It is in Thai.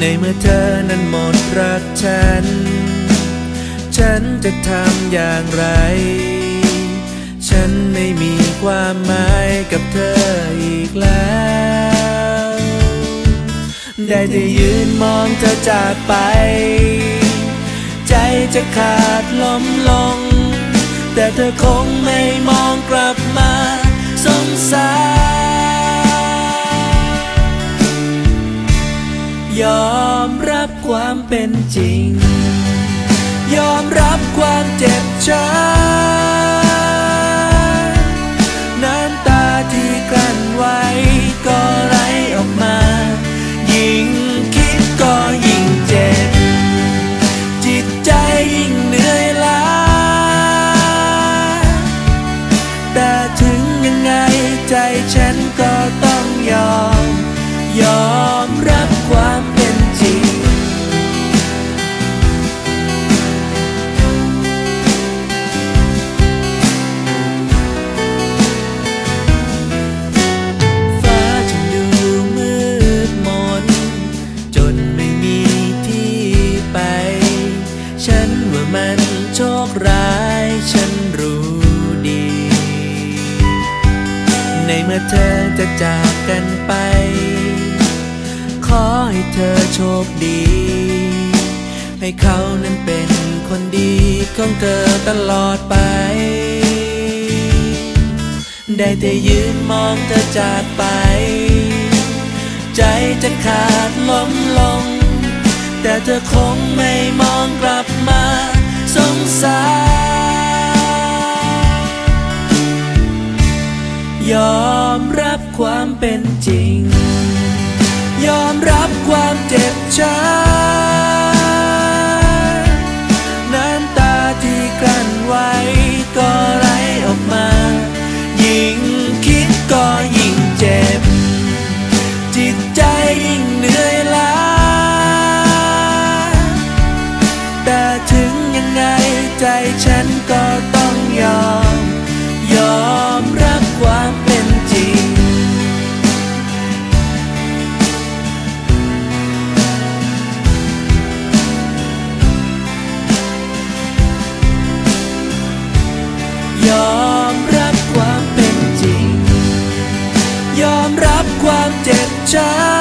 ในเมื่อเธอนั้นหมดรักฉัน ฉันจะทำอย่างไร ฉันไม่มีความหมายกับเธออีกแล้ว ได้แต่ยืนมองเธอจากไป ใจจะขาดลมลง แต่เธอคงไม่มองกลับมาสงสาร ความเป็นจริง ยอมรับความเจ็บช้ำน้ำตาที่กลั้นไว้ก็ไหลออกมา ยิ่งคิดก็ยิ่งเจ็บ จิตใจยิ่งเหนื่อยล้า แต่ถึงยังไงใจฉันก็ต้องยอม ยอมรับความ คร้ายฉันรู้ดี ในเมื่อเธอจะจากกันไป ขอให้เธอโชคดี ให้เขานั้นเป็นคนดีของเธอตลอดไป ได้แต่ยืนมองเธอจากไป ใจจะขาดลมลง แต่เธอคงไม่มองกลับมา ความเป็นจริง ยอมรับความเจ็บช้ำน้ำตาที่กลั้นไว้ก็ไหลออกมา ยิ่งคิดก็ยิ่งเจ็บ จิตใจยิ่งเหนื่อยล้า แต่ถึงยังไงใจฉันก็ต้องยอม รับความเจ็บช้ำ